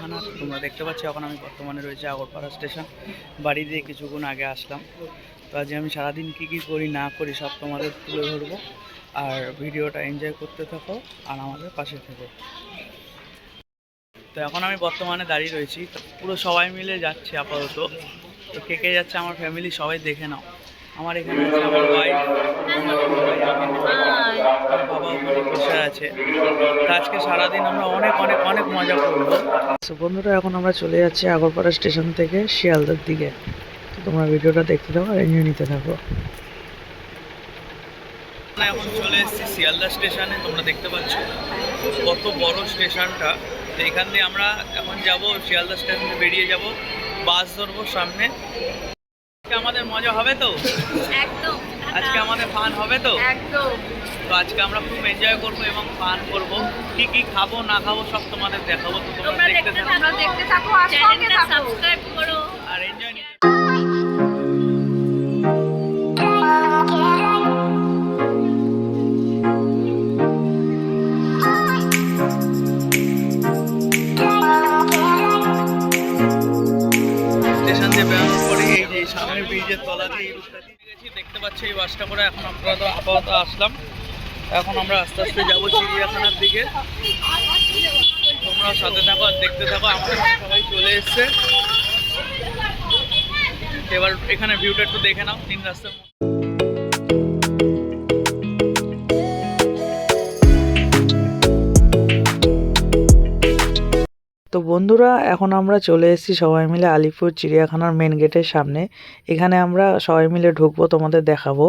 চিড়িয়াখানা তোমরা দেখতে পাচ্ছ, এখন আমি বর্তমানে রয়েছে আগরপাড়া স্টেশন। বাড়ি দিয়ে কিছুক্ষণ আগে আসলাম। তো আজ আমি সারাদিন কী কী করি, না করি, সব তোমাদের তুলে ধরবো। আর ভিডিওটা এনজয় করতে থাকো আর আমাদের পাশে থেকো। তো এখন আমি বর্তমানে দাঁড়িয়ে রয়েছি। পুরো সবাই মিলে যাচ্ছি আপাতত। তো কে কে যাচ্ছে আমার ফ্যামিলি সবাই দেখে নাও। আমার এখানে আছে আমার ভাই আমার ভাই, আমার বাবা ওখানে বসে আছে। আজকে সারাদিন আমরা অনেক অনেক অনেক মজা করব। তো বন্ধুরা এখন আমরা চলে যাচ্ছি আগরপাড়া স্টেশন থেকে শিয়ালদার দিকে। তো তোমরা ভিডিওটা দেখতে থাকো আর এনজয় নিতে থাকো। এখন চলে এসেছি শিয়ালদা স্টেশনে তোমরা দেখতে পাচ্ছ। কত বড় স্টেশনটা। তো এখান দিয়ে আমরা এখন যাব শিয়ালদা স্টেশনে বেরিয়ে যাব। বাস ধরবো সামনে। আমাদের মজা হবে তো? একদম। আজকে আমাদের ফান হবে তো? একদম। তো আজকে আমরা খুব এনজয় করব এবং ফান করব। কি কি খাব না খাব সব তোমাদের দেখাবো তো তোমরা দেখতে থাকো। দেখতে থাকো আর সাবস্ক্রাইব করো। ব্রিজের তলা দিয়ে গেছি দেখতে পাচ্ছি এই বাসটা করে এখন আপাতত আপাতত আসলাম। এখন আমরা আস্তে আস্তে যাব চিড়িয়াখানার দিকে। তোমরা সাথে থাকো আর দেখতে থাকো। আমাদের সবাই চলে এসছে। এবার এখানে ভিউটা একটু দেখে নাও, তিন রাস্তার তো বন্ধুরা, এখন আমরা চলে এসেছি সবাই মিলে আলিপুর চিড়িয়াখানার মেন গেটের সামনে। এখানে আমরা সবাই মিলে ঢুকবো, তোমাদের দেখাবো।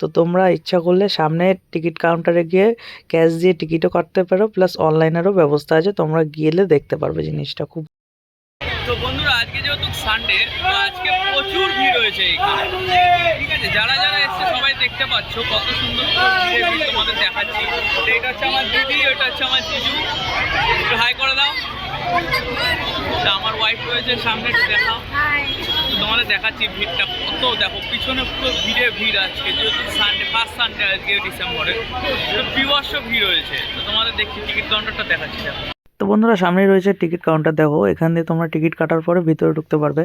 তো তোমরা ইচ্ছা করলে সামনে টিকিট কাউন্টারে গিয়ে ক্যাশ দিয়ে টিকিটও কাটতে পারো প্লাস অনলাইনেরও ব্যবস্থা আছে। তোমরা গিয়েলে দেখতে পারবে জিনিসটা খুব। তো বন্ধুরা, আজকে যেহেতু সানডে তো আজকে প্রচুর ভিড় হয়েছে এখানে। ঠিক আছে, যারা যারা এসছে, সবাই দেখতে পাচ্ছ কত সুন্দর তোমাদের দেখাচ্ছি। এটা হচ্ছে আমার দিদি হচ্ছে আমার জিজু। হাই করে দাও। আমার ওয়াইফ রয়েছে, সামনে একটু দেখাও। তোমাদের দেখাচ্ছি ভিড়টা। কত দেখো, পিছনে পুরো ভিড়ে ভিড় আজকে, যেহেতু সানডে ফার্স্ট সানডে আজকে ডিসেম্বরে। বিবর্ষ ভিড় হয়েছে। তো তোমাদের দেখছি টিকিট কাউন্টারটা দেখাচ্ছি, দেখো। তো বন্ধুরা, সামনেই রয়েছে টিকিট কাউন্টার দেখো। এখান দিয়ে তোমরা টিকিট কাটার পরে ভিতরে ঢুকতে পারবে।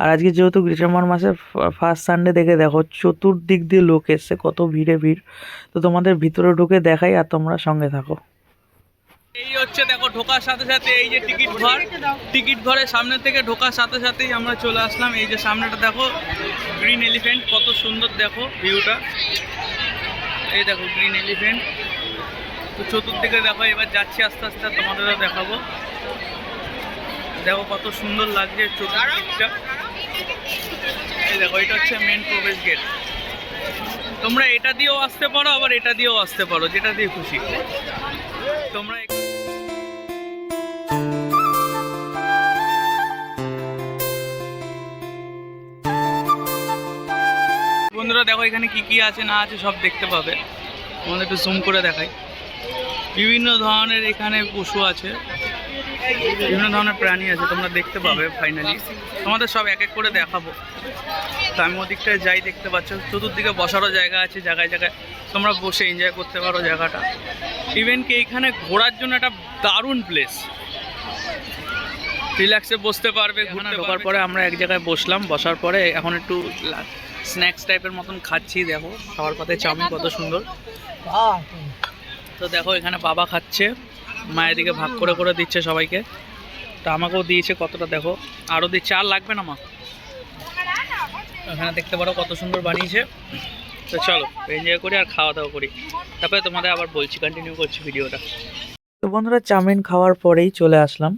আর আজকে যেহেতু ডিসেম্বর মাসের ফার্স্ট সানডে দেখে দেখো, চতুর্দিক দিয়ে লোক এসছে, কত ভিড়ে ভিড়। তো তোমাদের ভিতরে ঢুকে দেখাই আর তোমরা সঙ্গে থাকো। এই হচ্ছে, দেখো, ঢোকার সাথে সাথে এই যে টিকিট ঘর। টিকিট ঘরের সামনে থেকে ঢোকার সাথে সাথেই আমরা চলে আসলাম। এই যে সামনেটা, দেখো গ্রিন এলিফেন্ট কত সুন্দর, দেখো ভিউটা এই দেখো গ্রিন এলিফ্যান্ট তো চতুর্দিকে, দেখো, এবার যাচ্ছি আস্তে আস্তে, তোমাদেরও দেখাবো। দেখো, কত সুন্দর লাগছে চতুর্দিকটা। এই দেখো, এটা হচ্ছে মেন প্রবেশ গেট তোমরা এটা দিয়েও আসতে পারো, আবার এটা দিয়েও আসতে পারো, যেটা দিয়ে খুশি। তোমরা দেখো এখানে কি কি আছে না আছে সব দেখতে পাবে। তোমাদের একটু জুম করে দেখাই। বিভিন্ন ধরনের এখানে পশু আছে বিভিন্ন ধরনের প্রাণী আছে তোমরা দেখতে পাবে ফাইনালি তোমাদের সব এক এক করে দেখাবো। তো আমি ওদিকটায় যাই দেখতে পাচ্ছ চতুর্দিকে বসারও জায়গা আছে জায়গায় জায়গায় তোমরা বসে এনজয় করতে পারো জায়গাটা। ইভেন কি এইখানে ঘোরার জন্য একটা দারুণ প্লেস রিল্যাক্সে বসতে পারবে ঘুরতে ঢোকার পরে আমরা এক জায়গায় বসলাম বসার পরে এখন একটু স্ন্যাক্স টাইপের মতন খাচ্ছি, দেখো। খাবার পাতে চাউমিন কত সুন্দর। তো দেখো, এখানে বাবা খাচ্ছে। মায়ের দিকে ভাগ করে করে দিচ্ছে সবাইকে। তো আমাকেও দিয়েছে কতটা, দেখো। আরও দিচ্ছে, আর লাগবে না মা? এখানে দেখতে পারো কত সুন্দর বানিয়েছে। তো চলো এনজয় করি আর খাওয়া দাওয়া করি। তারপরে তোমাদের আবার বলছি কন্টিনিউ করছি ভিডিওটা। তো বন্ধুরা, চাউমিন খাওয়ার পরেই চলে আসলাম।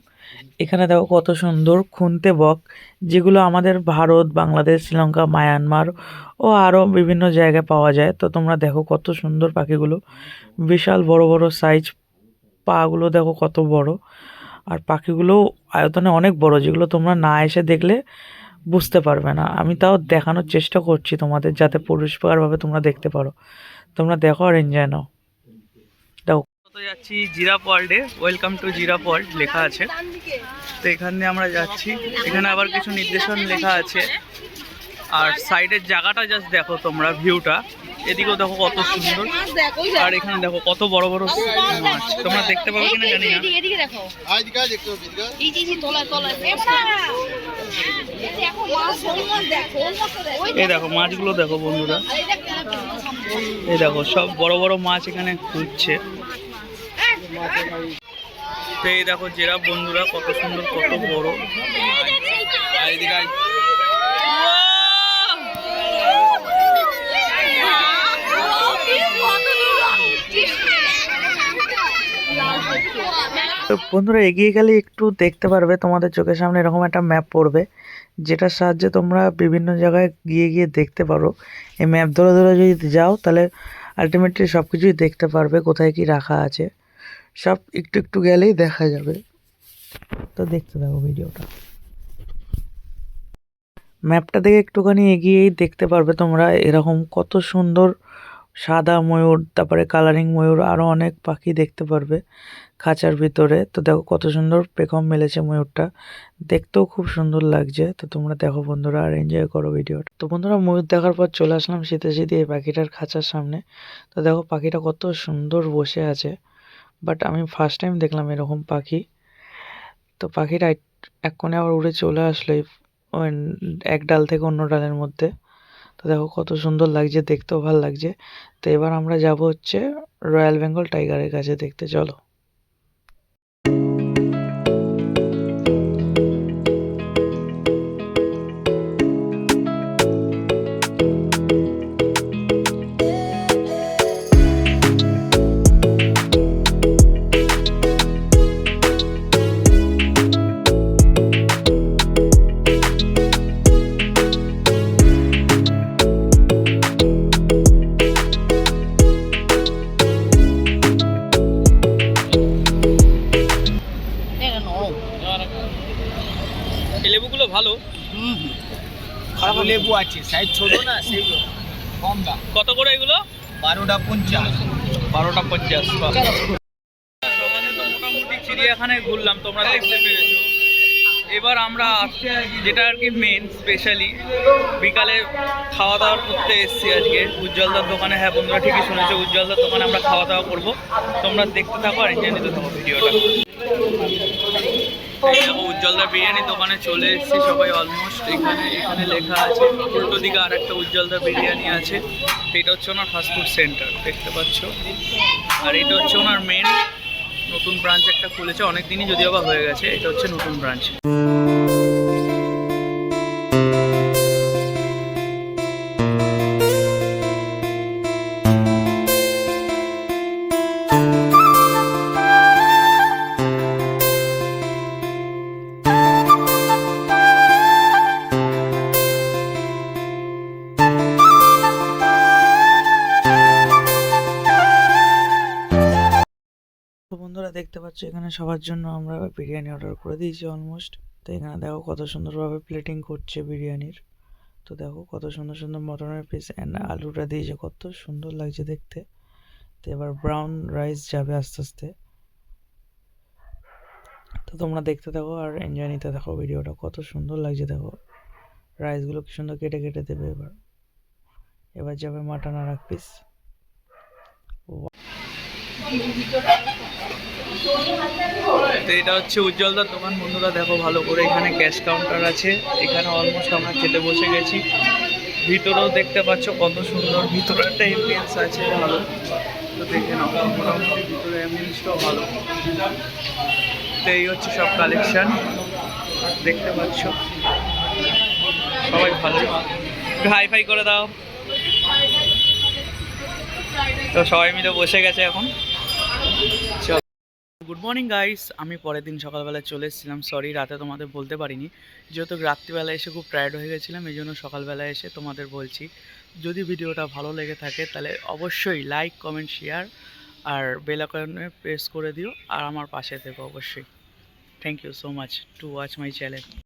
এখানে দেখো কত সুন্দর খুনতে বক, যেগুলো আমাদের ভারত, বাংলাদেশ, শ্রীলঙ্কা, মায়ানমার ও আরও বিভিন্ন জায়গায় পাওয়া যায়। তো তোমরা দেখো কত সুন্দর পাখিগুলো। বিশাল বড় বড় সাইজ পাগুলো দেখো কত বড়। আর পাখিগুলো আয়তনে অনেক বড়, যেগুলো তোমরা না এসে দেখলে বুঝতে পারবে না। আমি তাও দেখানোর চেষ্টা করছি তোমাদের যাতে পরিষ্কারভাবে তোমরা দেখতে পারো। তোমরা দেখো আর এনজয় নাও। যাচ্ছি জিরাপ ওয়ার্ল্ডে। ওয়েলকাম টু জিরা ওয়ার্ল্ড লেখা আছে। তো এখান দিয়ে আমরা যাচ্ছি। এখানে আবার কিছু নির্দেশন লেখা আছে। আর সাইডের জায়গাটা জাস্ট দেখো তোমরা ভিউটা এদিকেও দেখো কত সুন্দর। আর এখানে দেখো কত বড় বড় মাছ। তোমরা দেখতে পাবে কিনা জানি না। এই দেখো। মাছ শোল মাছ দেখো ওই এই দেখো মাছগুলো দেখো বন্ধুরা। এই দেখো সব বড় বড় মাছ এখানে খুঁজছে। তো এই দেখো জেরা বন্ধুরা, কত সুন্দর, কত বড়। বন্ধুরা, এগিয়ে গেলে একটু দেখতে পারবে তোমাদের চোখের সামনে এরকম একটা ম্যাপ পড়বে, যেটার সাহায্যে তোমরা বিভিন্ন জায়গায় গিয়ে গিয়ে দেখতে পারো। এই ম্যাপ ধরে ধরে যদি যাও, তাহলে আলটিমেটলি সব কিছুই দেখতে পারবে, কোথায় কি রাখা আছে। সব একটু একটু গেলেই দেখা যাবে। তো দেখতে থাকো ভিডিওটা। ম্যাপটা দেখে একটুখানি এগিয়েই দেখতে পারবে তোমরা। এরকম কত সুন্দর সাদা ময়ূর, তারপরে কালারিং ময়ূর আরও অনেক পাখি দেখতে পারবে খাঁচার ভিতরে। তো দেখো কত সুন্দর পেখম মেলেছে ময়ূরটা। দেখতেও খুব সুন্দর লাগছে। তো তোমরা দেখো বন্ধুরা আর এনজয় করো ভিডিওটা। তো বন্ধুরা ময়ূর দেখার পর চলে আসলাম শীতে শীতে এই পাখিটার খাঁচার সামনে। তো দেখো পাখিটা কত সুন্দর বসে আছে। বাট আমি ফার্স্ট টাইম দেখলাম এরকম পাখি। তো পাখিটা এক- কোণে আবার উড়ে চলে আসলো এক ডাল থেকে অন্য ডালের মধ্যে। তো দেখো কত সুন্দর লাগছে, দেখতেও ভালো লাগছে। তো এবার আমরা যাব হচ্ছে রয়্যাল বেঙ্গল টাইগারের কাছে দেখতে, চলো। লেবুগুলো ভালো? খারাপ লেবু আছে সাইজ ছোট না কম দাম। কত করে এগুলো? বারোটা পঞ্চাশ। বারোটা পঞ্চাশ মোটামুটি চিড়িয়াখানায় ঘুরলাম তোমরা দেখতে পেরেছ এবার আমরা যেটা আর কি মেন স্পেশালি বিকালে খাওয়া দাওয়া করতে এসেছি আজকে। উজ্জ্বলদার দোকানে হ্যাঁ বন্ধুরা ঠিকই শুনেছো উজ্জ্বলদার দোকানে আমরা খাওয়া দাওয়া করব। তোমরা দেখতে থাকো আর এনজয় নিতে থাকো ভিডিওটা। উজ্জ্বলদার বিরিয়ানি দোকানে চলে এসেছি সবাই অলমোস্ট এখানে এখানে লেখা আছে, উল্টো দিকে আর একটা উজ্জ্বলদার বিরিয়ানি আছে। এটা হচ্ছে ওনার ফাস্টফুড সেন্টার দেখতে পাচ্ছ? আর এটা হচ্ছে ওনার মেন নতুন ব্রাঞ্চ একটা খুলেছে অনেক দিনই যদিও বা হয়ে গেছে, এটা হচ্ছে নতুন ব্রাঞ্চ দেখতে এখানে সবার জন্য আমরা বিরিয়ানি অর্ডার করে দিয়েছি অলমোস্ট তো এখানে দেখো কত সুন্দরভাবে প্লেটিং করছে বিরিয়ানির। তো দেখো কত সুন্দর সুন্দর মটনের পিস অ্যান্ড আলুটা দিয়েছে, কত সুন্দর লাগছে দেখতে। তো এবার ব্রাউন রাইস যাবে আস্তে আস্তে। তো তোমরা দেখতে থাকো আর এনজয় নিতে থাকো ভিডিওটা, কত সুন্দর লাগছে দেখো। রাইসগুলো কি সুন্দর কেটে কেটে দেবে এবার। এবার যাবে মাটন আর এক পিস তো এটা হচ্ছে উজ্জ্বলদার দোকান। বন্ধুরা, দেখো ভালো করে এখানে ক্যাশ কাউন্টার আছে। এখানে অলমোস্ট আমরা খেতে বসে গেছি। ভিতরেও দেখতে পাচ্ছ কত সুন্দর। ভিতরে একটা এমবিয়েন্স আছে ভালো। তো দেখে নাও, মোটামুটি ভিতরে এমবিয়েন্সটাও ভালো। তো এই হচ্ছে সব কালেকশন দেখতে পাচ্ছ? সবাই ভালো। একটু হাই ফাই করে দাও। তো সবাই মিলে বসে গেছে এখন। গুড মর্নিং গাইস আমি পরের দিন সকালবেলা চলে এসেছিলাম। সরি রাতে তোমাদের বলতে পারিনি। যেহেতু রাত্রিবেলা এসে খুব টায়ার্ড হয়ে গেছিলাম, এই জন্য সকালবেলা এসে তোমাদের বলছি, যদি ভিডিওটা ভালো লেগে থাকে, তাহলে অবশ্যই লাইক কমেন্ট শেয়ার আর বেল আইকনে প্রেস করে দিও। আর আমার পাশে থেকো অবশ্যই। Thank you so much to watch my channel